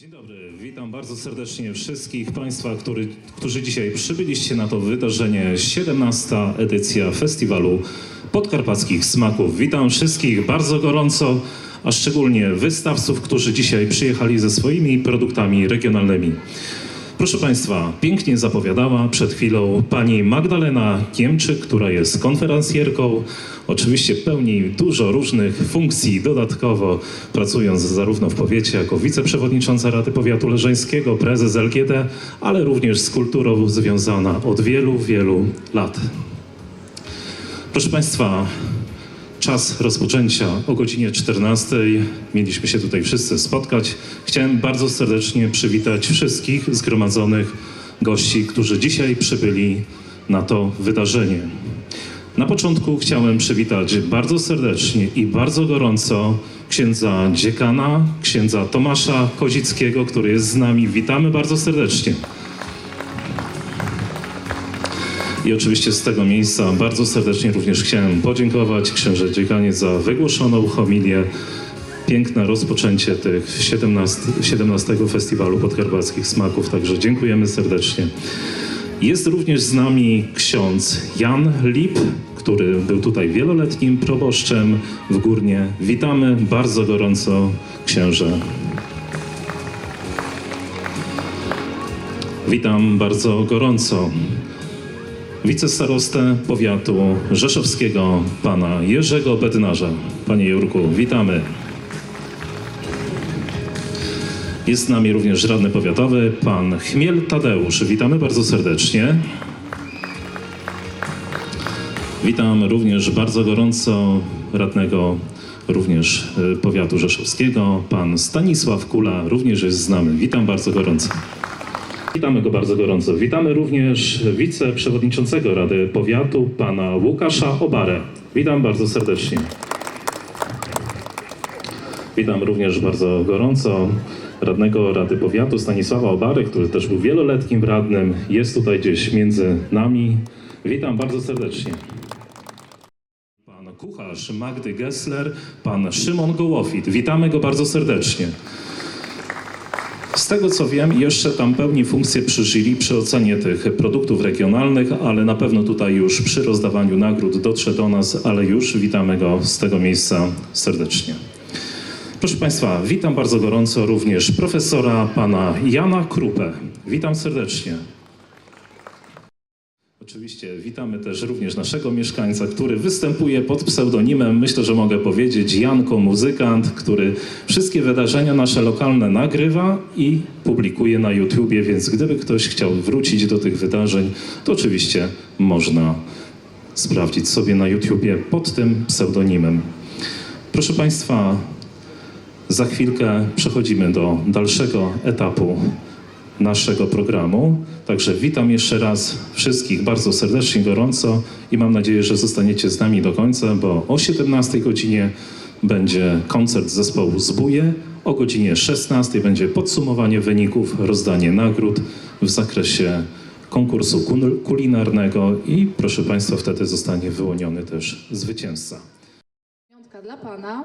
Dzień dobry, witam bardzo serdecznie wszystkich Państwa, który, którzy dzisiaj przybyliście na to wydarzenie 17. edycja Festiwalu Podkarpackich Smaków. Witam wszystkich bardzo gorąco, a szczególnie wystawców, którzy dzisiaj przyjechali ze swoimi produktami regionalnymi. Proszę Państwa, pięknie zapowiadała przed chwilą pani Magdalena Kiemczyk, która jest konferencjerką. Oczywiście pełni dużo różnych funkcji dodatkowo, pracując zarówno w powiecie jako wiceprzewodnicząca Rady Powiatu Leżeńskiego, prezes LGD, ale również z kulturą związana od wielu, wielu lat. Proszę Państwa, czas rozpoczęcia o godzinie 14. Mieliśmy się tutaj wszyscy spotkać. Chciałem bardzo serdecznie przywitać wszystkich zgromadzonych gości, którzy dzisiaj przybyli na to wydarzenie. Na początku chciałem przywitać bardzo serdecznie i bardzo gorąco księdza dziekana, księdza Tomasza Kozickiego, który jest z nami. Witamy bardzo serdecznie. I oczywiście z tego miejsca bardzo serdecznie również chciałem podziękować księże dziekanie za wygłoszoną homilię. Piękne rozpoczęcie tych 17, 17 Festiwalu Podkarpackich Smaków, także dziękujemy serdecznie. Jest również z nami ksiądz Jan Lip, który był tutaj wieloletnim proboszczem w Górnie. Witamy bardzo gorąco księże. Witam bardzo gorąco wicestarostę powiatu rzeszowskiego, pana Jerzego Bednarza. Panie Jurku, witamy. Jest z nami również radny powiatowy, pan Chmiel Tadeusz. Witamy bardzo serdecznie. Witam również bardzo gorąco radnego również y, powiatu rzeszowskiego, pan Stanisław Kula również jest z nami. Witam bardzo gorąco. Witamy go bardzo gorąco. Witamy również wiceprzewodniczącego Rady Powiatu, pana Łukasza Obarę. Witam bardzo serdecznie. Witam również bardzo gorąco radnego Rady Powiatu Stanisława Obary, który też był wieloletnim radnym. Jest tutaj gdzieś między nami. Witam bardzo serdecznie. Pan kucharz Magdy Gessler, pan Szymon Gołofit. Witamy go bardzo serdecznie. Z tego co wiem, jeszcze tam pełni funkcję jury, przy ocenie tych produktów regionalnych, ale na pewno tutaj już przy rozdawaniu nagród dotrze do nas, ale już witamy go z tego miejsca serdecznie. Proszę Państwa, witam bardzo gorąco również profesora pana Jana Krupę. Witam serdecznie. Oczywiście witamy też również naszego mieszkańca, który występuje pod pseudonimem, myślę, że mogę powiedzieć, Janko Muzykant, który wszystkie wydarzenia nasze lokalne nagrywa i publikuje na YouTubie, więc gdyby ktoś chciał wrócić do tych wydarzeń, to oczywiście można sprawdzić sobie na YouTubie pod tym pseudonimem. Proszę Państwa, za chwilkę przechodzimy do dalszego etapu naszego programu. Także witam jeszcze raz wszystkich bardzo serdecznie, gorąco i mam nadzieję, że zostaniecie z nami do końca, bo o 17 godzinie będzie koncert zespołu Zbóje, o godzinie 16 będzie podsumowanie wyników, rozdanie nagród w zakresie konkursu kul- kulinarnego i proszę Państwa, wtedy zostanie wyłoniony też zwycięzca. Piątka dla Pana.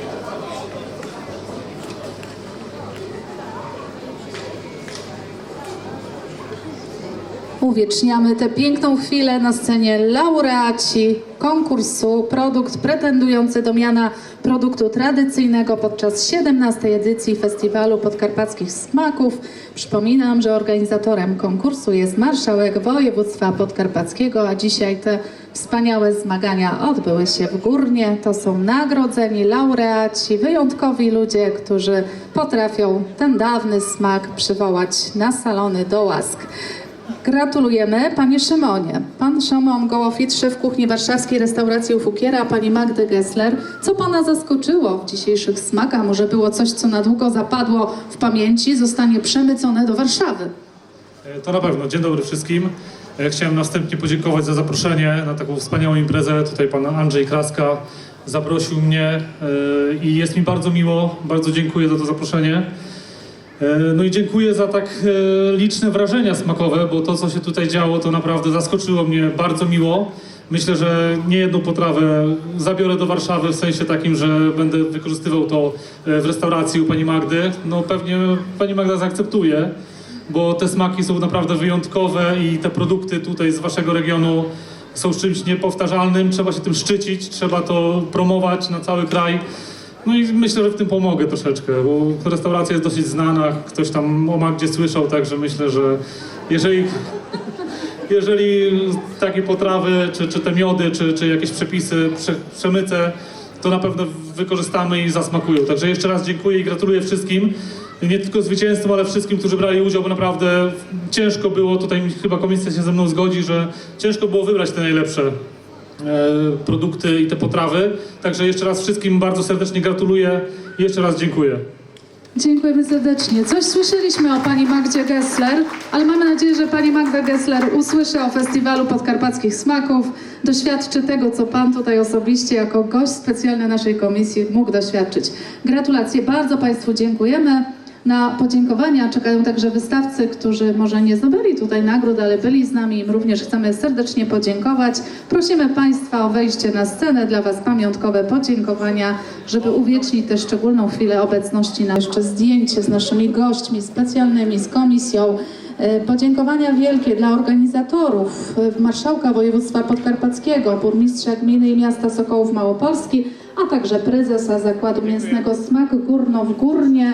Uwieczniamy tę piękną chwilę na scenie laureaci konkursu Produkt pretendujący do miana produktu tradycyjnego podczas 17 edycji Festiwalu Podkarpackich Smaków. Przypominam, że organizatorem konkursu jest marszałek województwa podkarpackiego, a dzisiaj te wspaniałe zmagania odbyły się w Górnie. To są nagrodzeni laureaci, wyjątkowi ludzie, którzy potrafią ten dawny smak przywołać na salony do łask. Gratulujemy Panie Szymonie. Pan Szymon Gołofit, szef kuchni warszawskiej restauracji u Fukiera, Pani Magdy Gessler. Co Pana zaskoczyło w dzisiejszych smakach? Może było coś, co na długo zapadło w pamięci, zostanie przemycone do Warszawy? E, To na pewno. Dzień dobry wszystkim. E, Chciałem następnie podziękować za zaproszenie na taką wspaniałą imprezę. Tutaj pan Andrzej Kraska zaprosił mnie e, i jest mi bardzo miło. Bardzo dziękuję za to zaproszenie. E, No i dziękuję za tak e, liczne wrażenia smakowe, bo to, co się tutaj działo, to naprawdę zaskoczyło mnie bardzo miło. Myślę, że nie jedną potrawę zabiorę do Warszawy w sensie takim, że będę wykorzystywał to e, w restauracji u pani Magdy. No pewnie pani Magda zaakceptuje, bo te smaki są naprawdę wyjątkowe i te produkty tutaj z waszego regionu są czymś niepowtarzalnym. Trzeba się tym szczycić, trzeba to promować na cały kraj. No i myślę, że w tym pomogę troszeczkę, bo restauracja jest dosyć znana, ktoś tam o Magdzie słyszał, także myślę, że jeżeli jeżeli takie potrawy, czy, czy te miody, czy, czy jakieś przepisy, prze, przemyce, to na pewno wykorzystamy i zasmakują. Także jeszcze raz dziękuję i gratuluję wszystkim. Nie tylko zwycięzcom, ale wszystkim, którzy brali udział, bo naprawdę ciężko było, tutaj chyba komisja się ze mną zgodzi, że ciężko było wybrać te najlepsze produkty i te potrawy. Także jeszcze raz wszystkim bardzo serdecznie gratuluję i jeszcze raz dziękuję. Dziękujemy serdecznie. Coś słyszeliśmy o pani Magdzie Gessler, ale mamy nadzieję, że pani Magda Gessler usłyszy o Festiwalu Podkarpackich Smaków, doświadczy tego, co pan tutaj osobiście jako gość specjalny naszej komisji mógł doświadczyć. Gratulacje, bardzo państwu dziękujemy. Na podziękowania czekają także wystawcy, którzy może nie zdobyli tutaj nagród, ale byli z nami. Im również chcemy serdecznie podziękować. Prosimy Państwa o wejście na scenę. Dla Was pamiątkowe podziękowania, żeby uwiecznić tę szczególną chwilę obecności na jeszcze zdjęcie z naszymi gośćmi specjalnymi, z komisją. E, Podziękowania wielkie dla organizatorów, e, marszałka województwa podkarpackiego, burmistrza gminy i miasta Sokołów Małopolski, a także prezesa Zakładu Mięsnego Smak Górno w Górnie.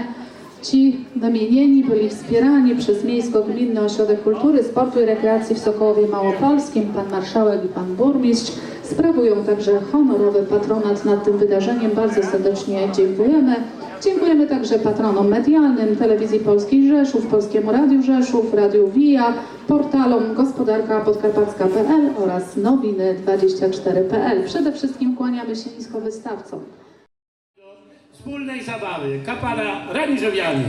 Ci wymienieni byli wspierani przez Miejsko-Gminny Ośrodek Kultury, Sportu i Rekreacji w Sokołowie Małopolskim. Pan marszałek i pan burmistrz sprawują także honorowy patronat nad tym wydarzeniem. Bardzo serdecznie dziękujemy. Dziękujemy także patronom medialnym Telewizji Polskiej Rzeszów, Polskiemu Radiu Rzeszów, Radiu WIA, portalom gospodarkapodkarpacka.pl oraz nowiny24.pl. Przede wszystkim kłaniamy się nisko wystawcom. Wspólnej zabawy kapala raniżowiany.